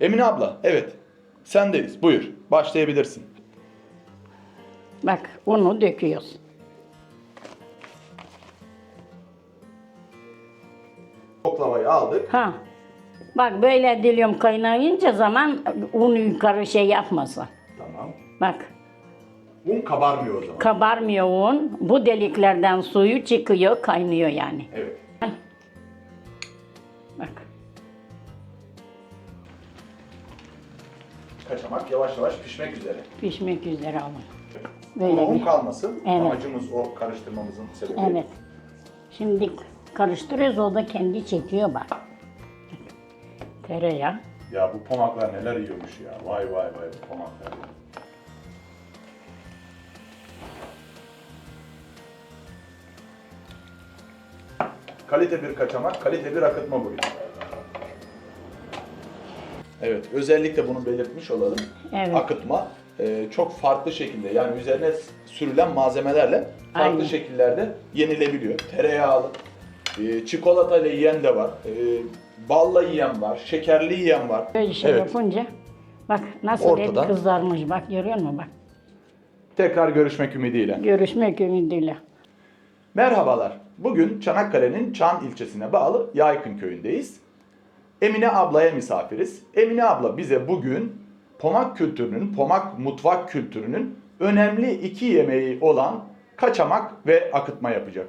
Emine abla, evet. Sendeyiz. Buyur. Başlayabilirsin. Bak unu döküyoruz. Oklavayı aldık. Ha. Bak böyle diliyorum kaynayınca zaman un yukarı şey yapmasın. Tamam. Bak Un kabarmıyor o zaman. kabarmıyor un. Bu deliklerden suyu çıkıyor, kaynıyor yani. Evet. Kaçamak yavaş yavaş pişmek üzere. Pişmek üzere ama. Böyle un bir. kalmasın. Evet. Amacımız o karıştırmamızın sebebi. Evet. Şimdi karıştırıyoruz o da kendi çekiyor bak. Tereyağı. Ya bu pomaklar neler yiyormuş ya. Vay vay vay bu pomaklar. ya. Kalite bir kaçamak, kalite bir akıtma bugün. Evet, özellikle bunu belirtmiş olalım. Evet. Akıtma e, çok farklı şekilde yani üzerine sürülen malzemelerle farklı Aynen. şekillerde yenilebiliyor. Tereyağlı, e, çikolatayla yiyen de var, e, balla yiyen var, şekerli yiyen var. Böyle şey Evet. yapınca bak nasıl Ortada. et kızarmış bak görüyor musun bak. Tekrar görüşmek ümidiyle. Görüşmek ümidiyle. Merhabalar. Bugün Çanakkale'nin Çan ilçesine bağlı Yaykın köyündeyiz. Emine ablaya misafiriz. Emine abla bize bugün pomak kültürünün, pomak mutfak kültürünün önemli iki yemeği olan kaçamak ve akıtma yapacak.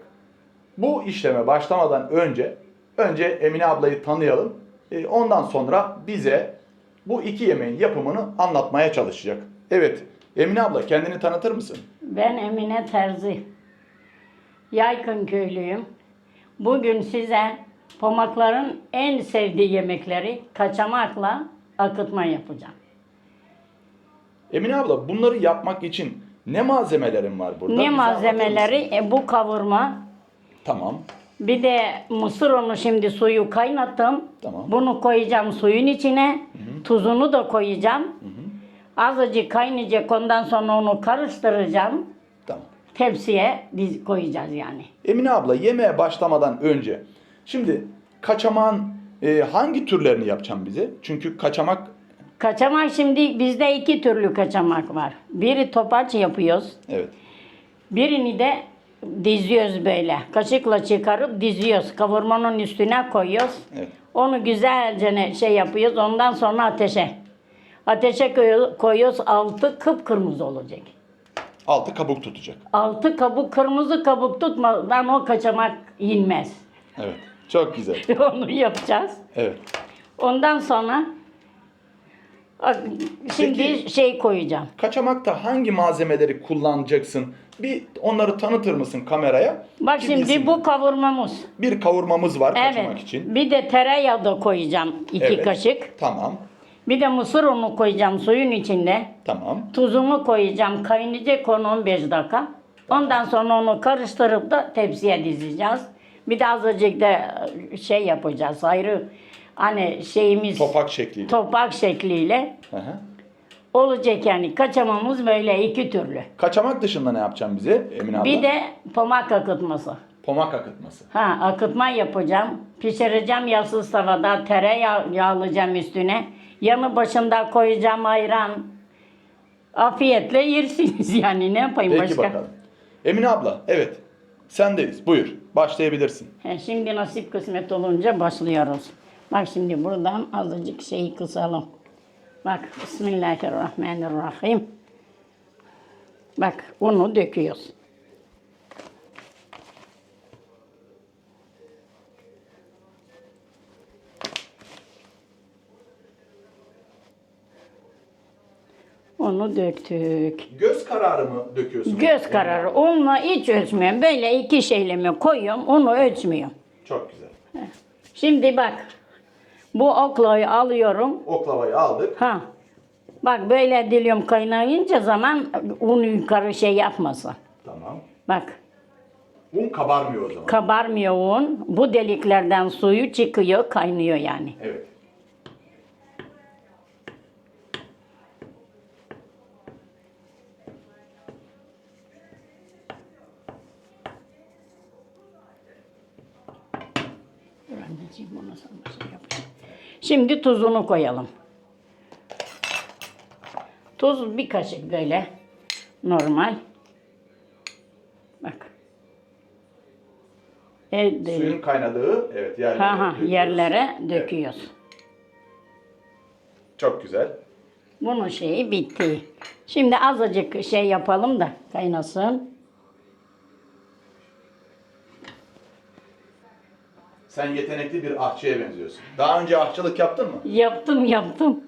Bu işleme başlamadan önce önce Emine ablayı tanıyalım. E, Ondan sonra bize bu iki yemeğin yapımını anlatmaya çalışacak. Evet, Emine abla kendini tanıtır mısın? Ben Emine Terzi. Yaykın köylüyüm. Bugün size pomakların en sevdiği yemekleri kaçamakla akıtma yapacağım. Emine abla bunları yapmak için ne malzemelerin var burada? ne Bize malzemeleri? E, bu kavurma. Tamam. Bir de mısır unu şimdi suyu kaynattım. Tamam. Bunu koyacağım suyun içine. Tuzunu da koyacağım. Azıcık kaynayacak ondan sonra onu karıştıracağım. Tamam. Tepsiye diz koyacağız yani. Emine abla yemeğe başlamadan önce şimdi kaçamağın e, hangi türlerini yapacağım bize? Çünkü kaçamak Kaçamak şimdi bizde iki türlü kaçamak var. Biri topaç yapıyoruz. evet. Birini de diziyoruz böyle. Kaşıkla çıkarıp diziyoruz. Kavurmanın üstüne koyuyoruz. Evet. Onu güzelce şey yapıyoruz. Ondan sonra ateşe. Ateşe koyu- koyuyoruz. Altı kıpkırmızı olacak. Altı kabuk tutacak. Altı kabuk kırmızı kabuk tutmadan o kaçamak inmez. Evet. Çok güzel. Onu yapacağız. Evet. Ondan sonra şimdi Peki- şey koyacağım. Kaçamakta hangi malzemeleri kullanacaksın? Bir onları tanıtır mısın kameraya? Bak Ki şimdi bilsinler. bu kavurmamız. bir kavurmamız var kaçamak Evet. için. Bir de tereyağı da koyacağım iki Evet. kaşık. Tamam. Bir de mısır unu koyacağım suyun içinde. Tamam. Tuzunu koyacağım. Kaynayacak onu 15 dakika. Ondan sonra onu karıştırıp da tepsiye dizeceğiz. Bir de azıcık da şey yapacağız. Ayrı hani şeyimiz Topak şekliyle. topak şekliyle Hı hı. olacak yani. Kaçamamız böyle iki türlü. Kaçamak dışında ne yapacaksın bize Emine abla? Bir de pomak akıtması. Pomak akıtması. Ha akıtma yapacağım. Pişireceğim yağsız tavada. Tereyağı yağlayacağım üstüne. Yanı başında koyacağım ayran. Afiyetle yersiniz yani ne yapayım Peki başka. bakalım. Emine abla, evet. Sendeyiz. Buyur. Başlayabilirsin. He, şimdi nasip kısmet olunca başlıyoruz. Bak şimdi buradan azıcık şeyi kısalım. Bak Bismillahirrahmanirrahim. Bak unu döküyoruz. Unu döktük. Göz kararı mı döküyorsun? Göz kararı. Unla hiç ölçmüyorum. Böyle iki şeyle mi koyuyorum, unu ölçmüyorum. Çok güzel. Şimdi bak. Bu oklayı alıyorum. Oklavayı aldık. Ha. Bak böyle diliyorum kaynayınca zaman un yukarı şey yapmasın. Tamam. Bak Un kabarmıyor o zaman. kabarmıyor un. Bu deliklerden suyu çıkıyor, kaynıyor yani. evet. Dur anneciğim bunu sana şey yapayım. Şimdi tuzunu koyalım. Tuz bir kaşık böyle. Normal. Bak. Evet, Suyun kaynadığı evet yerlere. ha ha döküyoruz. yerlere Evet, döküyoruz. çok güzel. Bunun şeyi bitti. Şimdi azıcık şey yapalım da kaynasın. Sen yetenekli bir ahçıya benziyorsun. Daha önce ahçılık yaptın mı? Yaptım yaptım.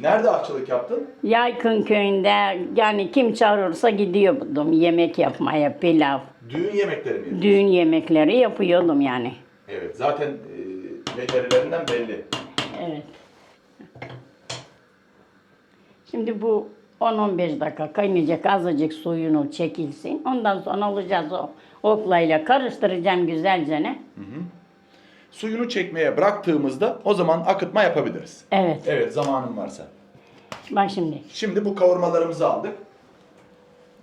Nerede ahçılık yaptın? Yaykın köyünde yani kim çağırırsa gidiyordum yemek yapmaya, pilav, Düğün yemekleri mi? yapıyorsun? düğün yemekleri yapıyordum yani. Evet zaten e, becerilerinden belli. Evet. Şimdi bu 10-15 dakika kaynayacak azıcık suyunu çekilsin. Ondan sonra alacağız o oklayla karıştıracağım güzelce ne? Suyunu çekmeye bıraktığımızda o zaman akıtma yapabiliriz. Evet. Evet zamanın varsa. Bak şimdi. Şimdi bu kavurmalarımızı aldık.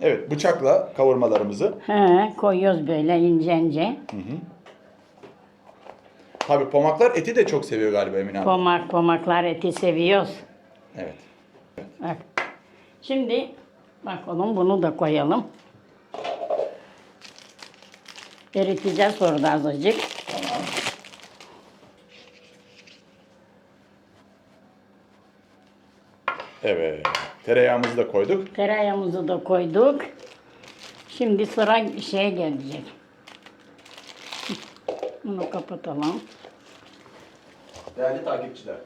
Evet bıçakla kavurmalarımızı. He, koyuyoruz böyle ince ince. Tabii pomaklar eti de çok seviyor galiba Emine abi. Pomak pomaklar eti seviyoruz. Evet. Bak. Şimdi bakalım bunu da koyalım. Eriteceğiz orada azıcık. Tamam. Evet. Tereyağımızı da koyduk. Tereyağımızı da koyduk. Şimdi sıra şeye gelecek. Bunu kapatalım. Değerli takipçiler,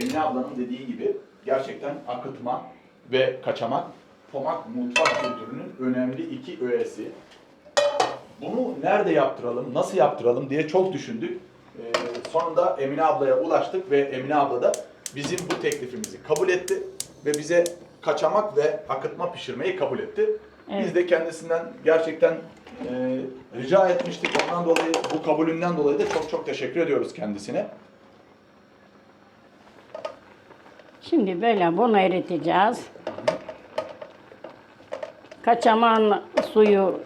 Emine ablanın dediği gibi gerçekten akıtma ve kaçamak pomak mutfak kültürünün önemli iki öğesi. Bunu nerede yaptıralım, nasıl yaptıralım diye çok düşündük. Ee, sonunda Emine ablaya ulaştık ve Emine abla da bizim bu teklifimizi kabul etti ve bize kaçamak ve akıtma pişirmeyi kabul etti. Biz Evet. de kendisinden gerçekten e, rica etmiştik. Ondan dolayı, bu kabulünden dolayı da çok çok teşekkür ediyoruz kendisine. Şimdi böyle bunu eriteceğiz. Kaçamağın suyu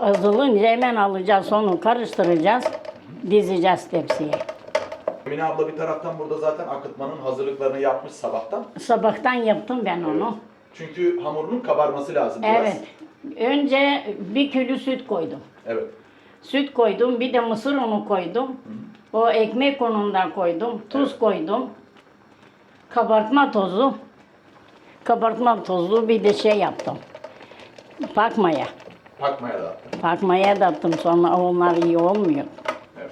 azalınca hemen alacağız onu karıştıracağız. Dizeceğiz tepsiye. Emine abla bir taraftan burada zaten akıtmanın hazırlıklarını yapmış sabahtan. Sabahtan yaptım ben onu. Çünkü hamurunun kabarması lazım biraz. Evet. Önce bir kilo süt koydum. Evet. Süt koydum, bir de mısır unu koydum. O ekmek unundan koydum, tuz Evet. koydum. Kabartma tozu. Kabartma tozu bir de şey yaptım. Pakmaya. Pakmaya da attım. Pakmaya da attım sonra onlar iyi olmuyor. Evet.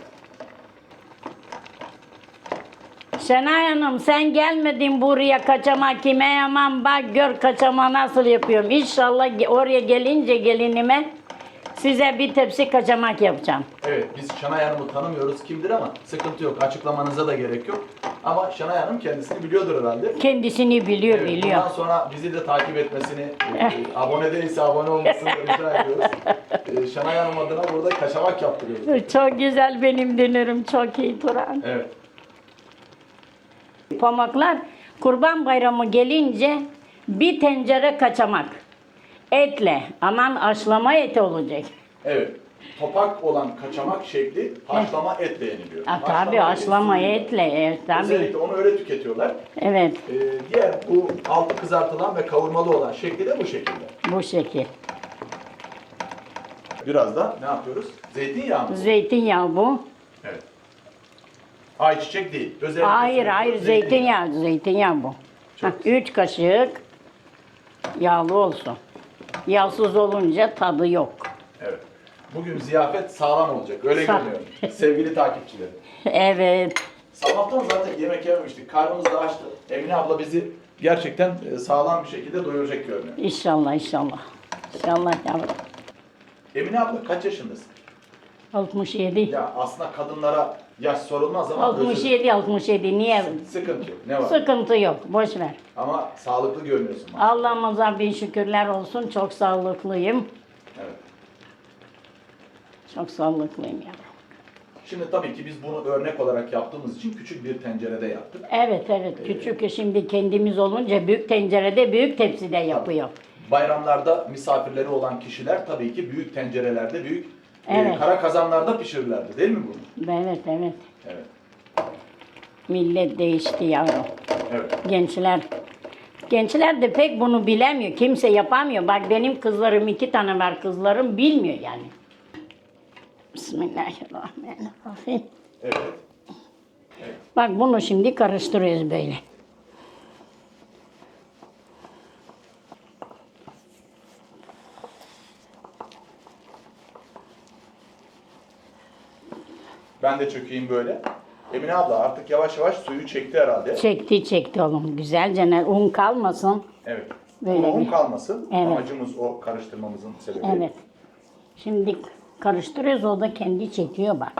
Şenay Hanım sen gelmedin buraya kaçama kime yaman bak gör kaçama nasıl yapıyorum. İnşallah oraya gelince gelinime size bir tepsi kaçamak yapacağım. Evet biz Şanay Hanım'ı tanımıyoruz kimdir ama sıkıntı yok. Açıklamanıza da gerek yok. Ama Şanay Hanım kendisini biliyordur herhalde. Kendisini biliyor Evet, biliyor. Bundan sonra bizi de takip etmesini, e, abone değilse abone olmasını rica ediyoruz. E, Şanay Hanım adına burada kaçamak yaptırıyoruz. Çok güzel benim dünürüm çok iyi Turan. Evet. Pamaklar kurban bayramı gelince bir tencere kaçamak. Etle aman aşlama eti olacak. Evet. Topak olan kaçamak şekli haşlama etle yeniliyor. Ha, tabii et aşlama suyuyla. etle evet tabii. Özellikle onu öyle tüketiyorlar. Evet Ee, diğer bu altı kızartılan ve kavurmalı olan şekli de bu şekilde. bu şekil. Biraz da ne yapıyoruz? Zeytinyağı mı? Zeytinyağı bu. Evet. Ayçiçek değil. Özellikle Hayır söylüyorum, hayır zeytinyağı zeytinyağı bu. Çok Hah, üç kaşık yağlı olsun. Yağsız olunca tadı yok. Evet. Bugün ziyafet sağlam olacak. Öyle Sağ- görünüyor. Sevgili takipçilerim. Evet. Sabahtan zaten yemek yememiştik. Karnımız da açtı. Emine abla bizi gerçekten e, sağlam bir şekilde doyuracak görünüyor. İnşallah inşallah. İnşallah yavrum. Emine abla kaç yaşındasın? 67. Ya aslında kadınlara yaş sorulmaz ama özür- 67 67 niye? sıkıntı yok. Ne var? Sıkıntı yok. Boş ver. Ama sağlıklı görünüyorsun. Allah'ımıza bin şükürler olsun. Çok sağlıklıyım. Çok sağlıklıyım yavrum. Şimdi tabii ki biz bunu örnek olarak yaptığımız için küçük bir tencerede yaptık. Evet evet. Küçük şimdi kendimiz olunca büyük tencerede büyük tepside yapıyor. Bayramlarda misafirleri olan kişiler tabii ki büyük tencerelerde, büyük e, Evet. kara kazanlarda pişirirlerdi değil mi bunu? Evet evet. Evet. Millet değişti yavrum. Evet. Gençler Gençler de pek bunu bilemiyor. Kimse yapamıyor. Bak benim kızlarım iki tane var kızlarım bilmiyor yani. Bismillahirrahmanirrahim. Evet. Bak bunu şimdi karıştırıyoruz böyle. Ben de çökeyim böyle. Emine abla artık yavaş yavaş suyu çekti herhalde. Çekti çekti oğlum. Güzelce ne- un kalmasın. Evet. Böyle Un bir- kalmasın. Evet. Amacımız o karıştırmamızın sebebi. Evet. Şimdi karıştırıyoruz o da kendi çekiyor bak.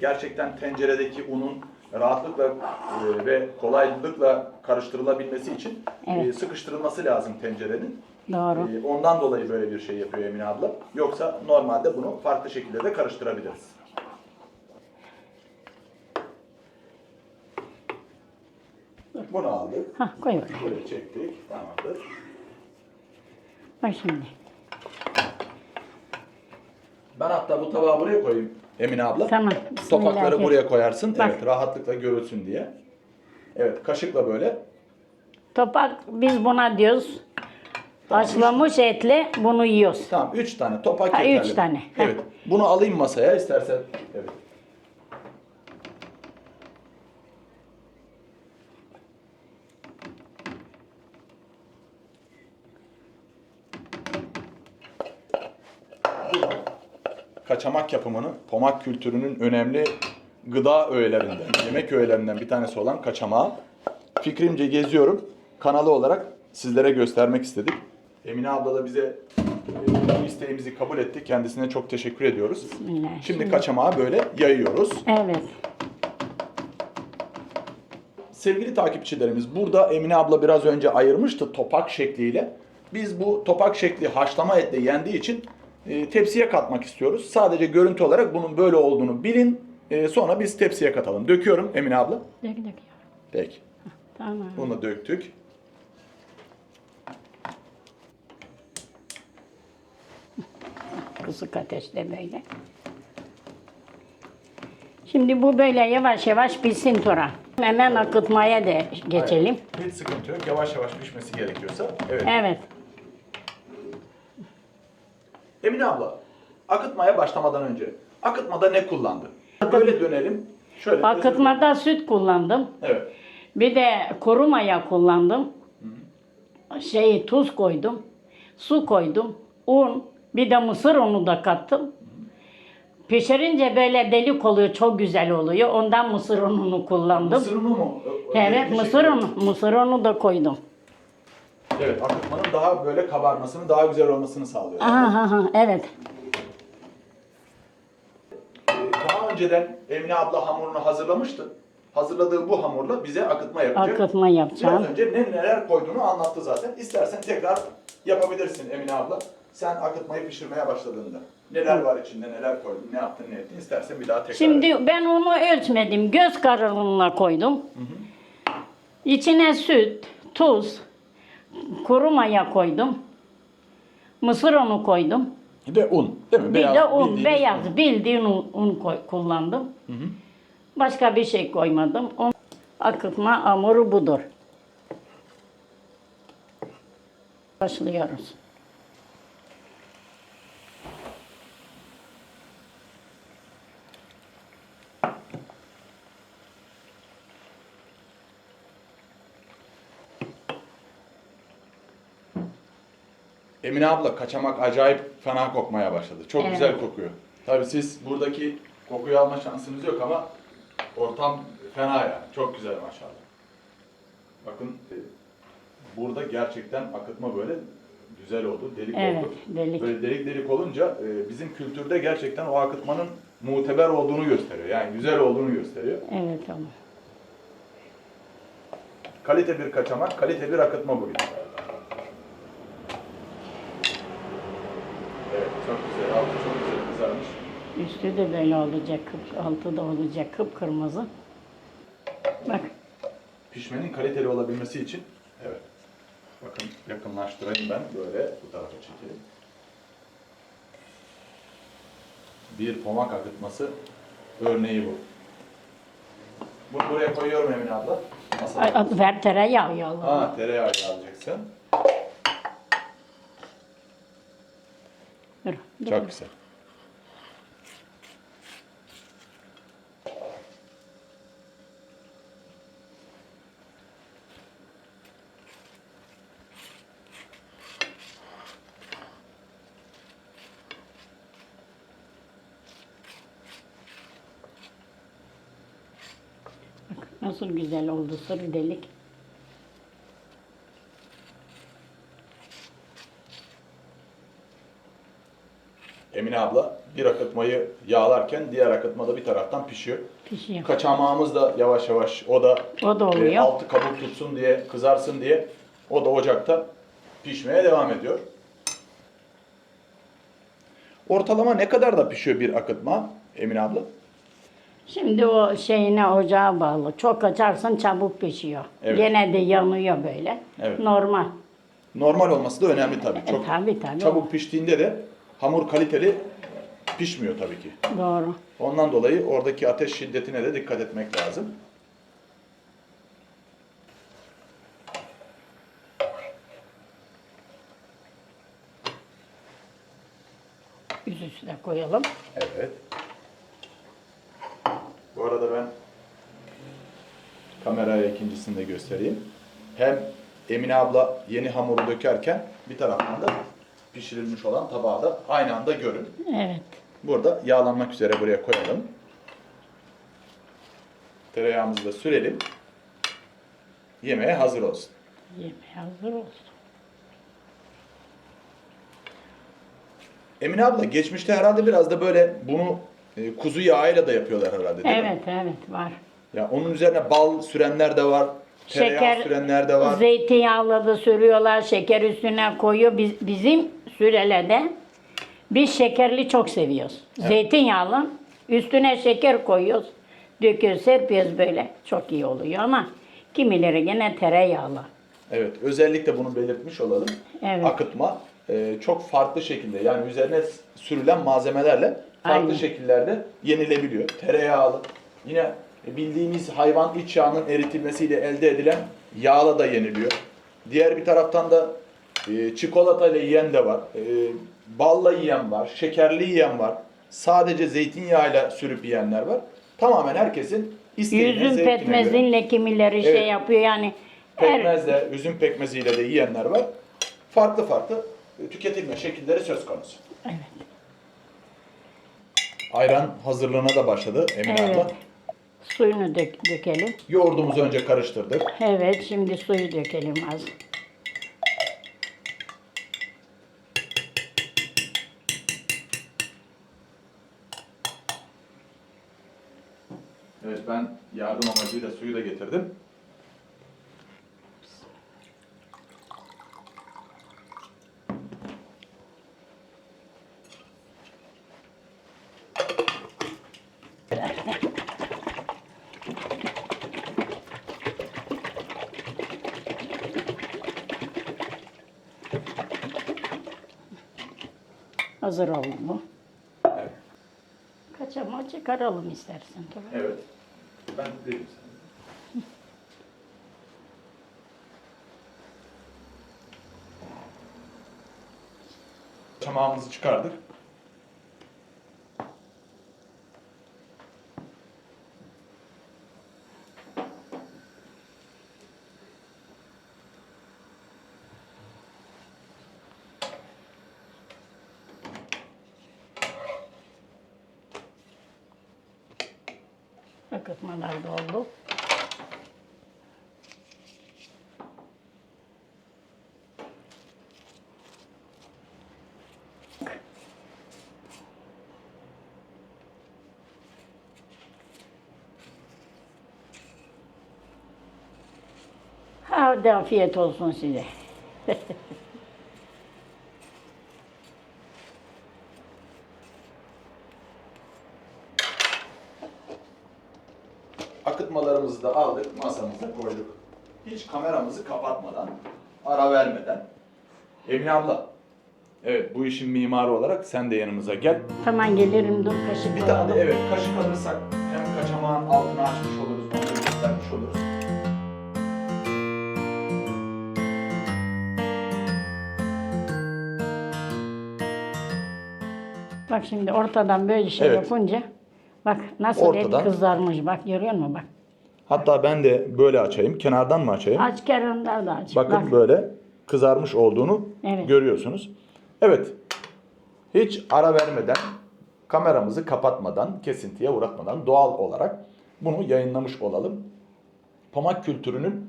Gerçekten tenceredeki unun rahatlıkla e, ve kolaylıkla karıştırılabilmesi için Evet. e, sıkıştırılması lazım tencerenin. Doğru. E, ondan dolayı böyle bir şey yapıyor Emine abla. Yoksa normalde bunu farklı şekilde de karıştırabiliriz. Bunu aldık. Hah koy oraya. Buraya çektik. Tamamdır. Bak şimdi. Ben hatta bu tabağı buraya koyayım Emine abla. Tamam. Topakları buraya koyarsın. Bak. Evet, rahatlıkla görülsün diye. Evet, kaşıkla böyle. Topak biz buna diyoruz. Haşlamış etle bunu yiyoruz. Tamam, üç tane topak Ha, yeterli. üç tane. Evet. Bunu alayım masaya istersen. Evet. Kaçamak yapımının, pomak kültürünün önemli gıda öğelerinden, yemek öğelerinden bir tanesi olan kaçamağı fikrimce geziyorum. Kanalı olarak sizlere göstermek istedik. Emine abla da bize e, bu isteğimizi kabul etti. Kendisine çok teşekkür ediyoruz. Bismillah. Şimdi kaçamağı böyle yayıyoruz. Evet. Sevgili takipçilerimiz burada Emine abla biraz önce ayırmıştı topak şekliyle. Biz bu topak şekli haşlama etle yendiği için e, tepsiye katmak istiyoruz. Sadece görüntü olarak bunun böyle olduğunu bilin. E, sonra biz tepsiye katalım. Döküyorum Emine abla. Dök dök. Peki. Tamam. Bunu döktük. Kısık ateşte böyle. Şimdi bu böyle yavaş yavaş pişsin Turan. Hemen akıtmaya da geçelim. Hiç sıkıntı yok. Yavaş yavaş pişmesi gerekiyorsa. Evet. Evet. Emine abla, akıtmaya başlamadan önce akıtmada ne kullandı? Böyle dönelim. Şöyle. Akıtmada süt kullandım. Evet. Bir de kuru maya kullandım. Şey tuz koydum. Su koydum. Un. Bir de mısır unu da kattım. Pişirince böyle delik oluyor. Çok güzel oluyor. Ondan mısır ununu kullandım. Mısır unu mu? Evet mısır unu. Mısır unu da koydum. Evet, akıtmanın daha böyle kabarmasını, daha güzel olmasını sağlıyor. Aha, aha, evet. Daha önceden Emine abla hamurunu hazırlamıştı. Hazırladığı bu hamurla bize akıtma yapacak. Akıtma yapacağım. Biraz önce ne neler koyduğunu anlattı zaten. İstersen tekrar yapabilirsin Emine abla. Sen akıtmayı pişirmeye başladığında. Neler var içinde, neler koydun, ne yaptın, ne ettin istersen bir daha tekrar. et. Şimdi ben onu ölçmedim. Göz kararına koydum. İçine süt, tuz, kuru maya koydum. Mısır unu koydum. Bir de un değil mi? Bir de un, bildiğimiz beyaz un. bildiğin un, un koy- kullandım. Başka bir şey koymadım. Un, akıtma hamuru budur. Başlıyoruz. Emine abla kaçamak acayip fena kokmaya başladı. Çok Evet. güzel kokuyor. Tabii siz buradaki kokuyu alma şansınız yok ama ortam fena ya. Çok güzel maşallah. Bakın e, burada gerçekten akıtma böyle güzel oldu, delik Evet, oldu. delik. Böyle delik delik olunca e, bizim kültürde gerçekten o akıtmanın muteber olduğunu gösteriyor. Yani güzel olduğunu gösteriyor. Evet tamam. Kalite bir kaçamak, kalite bir akıtma bugün. Evet, çok güzel. Altı çok güzel kızarmış. Üstü de böyle olacak, kıp, altı da olacak kıpkırmızı. Bak Pişmenin kaliteli olabilmesi için, evet. Bakın yakınlaştırayım ben böyle bu tarafa çekelim. Bir pomak akıtması örneği bu. Bunu buraya koyuyorum Emine abla. Ay, at- ver tereyağı yallah. Ha tereyağı alacaksın. Dur, dur. Çok güzel. Nasıl güzel oldu sır delik. Emine abla bir akıtmayı yağlarken diğer akıtma da bir taraftan pişiyor. Pişiyor. Kaçamağımız da yavaş yavaş o da O da e, altı kabuk tutsun diye kızarsın diye o da ocakta pişmeye devam ediyor. Ortalama ne kadar da pişiyor bir akıtma Emine abla? Şimdi o şeyine ocağa bağlı. Çok açarsan çabuk pişiyor. Evet. Gene de yanıyor böyle. Evet. Normal. Normal olması da önemli tabii. E, Çok tabii tabii. çabuk piştiğinde de hamur kaliteli pişmiyor tabii ki. Doğru. Ondan dolayı oradaki ateş şiddetine de dikkat etmek lazım. Üst koyalım. Evet. Bu arada ben kameraya ikincisini de göstereyim. Hem Emine abla yeni hamuru dökerken bir taraftan da pişirilmiş olan tabağı da aynı anda görün. Evet. Burada yağlanmak üzere buraya koyalım. Tereyağımızı da sürelim. Yemeğe hazır olsun. Yemeğe hazır olsun. Emine abla geçmişte herhalde biraz da böyle bunu e, kuzu yağıyla da yapıyorlar herhalde değil mi? Evet evet var. Ya onun üzerine bal sürenler de var. Tereyağı Şeker, sürenler de var. zeytinyağla da sürüyorlar. Şeker üstüne koyuyor. Biz, bizim sürelerde biz şekerli çok seviyoruz. Zeytinyağlı üstüne şeker koyuyoruz. Döküyoruz, serpiyoruz böyle. Çok iyi oluyor ama kimileri gene tereyağlı. Evet, özellikle bunu belirtmiş olalım. Evet. Akıtma e, çok farklı şekilde yani üzerine sürülen malzemelerle farklı Aynen. şekillerde yenilebiliyor. Tereyağlı, yine bildiğimiz hayvan iç yağının eritilmesiyle elde edilen yağla da yeniliyor. Diğer bir taraftan da e, çikolata ile yiyen de var, e, balla yiyen var, şekerli yiyen var, sadece zeytinyağıyla sürüp yiyenler var. Tamamen herkesin isteğine, Yüzüm zevkine göre. pekmezinle kimileri şey Evet. yapıyor yani. Her, Pekmezle, üzüm pekmeziyle de yiyenler var. Farklı farklı tüketilme şekilleri söz konusu. Evet. Ayran hazırlığına da başladı Emine Evet. abla. Suyunu dök, dökelim. Yoğurdumuzu önce karıştırdık. Evet şimdi suyu dökelim az. Evet ben yardım amacıyla suyu da getirdim. Hazır oldu mu? Evet. Kaçama çıkaralım istersen. Tamam. Evet. Ben değilim sana. Çamağımızı çıkardık. Akıtmalar da oldu. Hadi afiyet olsun size. Akıtmalarımızı da masamıza koyduk. Hiç kameramızı kapatmadan, ara vermeden. Emine abla, evet bu işin mimarı olarak sen de yanımıza gel. Tamam gelirim dur kaşık Bir tane de evet kaşık alırsak hem kaçamağın altını açmış oluruz. oluruz. Bak şimdi ortadan böyle şey Evet. yapınca bak nasıl Ortadan. et kızarmış bak görüyor musun bak. Hatta ben de böyle açayım. Kenardan mı açayım? Aç kenarından da aç. Bakın bak. böyle kızarmış olduğunu Evet. görüyorsunuz. Evet. Hiç ara vermeden, kameramızı kapatmadan, kesintiye uğratmadan doğal olarak bunu yayınlamış olalım. Pamak kültürünün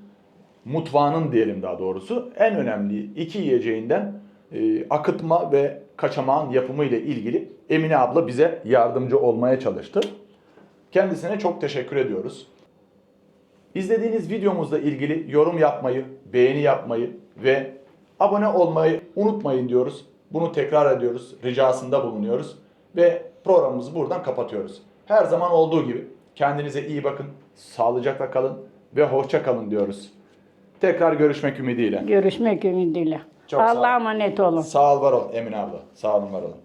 mutfağının diyelim daha doğrusu en önemli iki yiyeceğinden e, akıtma ve kaçamağın yapımı ile ilgili Emine abla bize yardımcı olmaya çalıştı. Kendisine çok teşekkür ediyoruz. İzlediğiniz videomuzla ilgili yorum yapmayı, beğeni yapmayı ve abone olmayı unutmayın diyoruz. Bunu tekrar ediyoruz, ricasında bulunuyoruz ve programımızı buradan kapatıyoruz. Her zaman olduğu gibi kendinize iyi bakın, sağlıcakla kalın ve hoşça kalın diyoruz. Tekrar görüşmek ümidiyle. Görüşmek ümidiyle. Çok. Allah'a emanet olun. Sağ ol var ol Emine abla. Sağ olun var olun.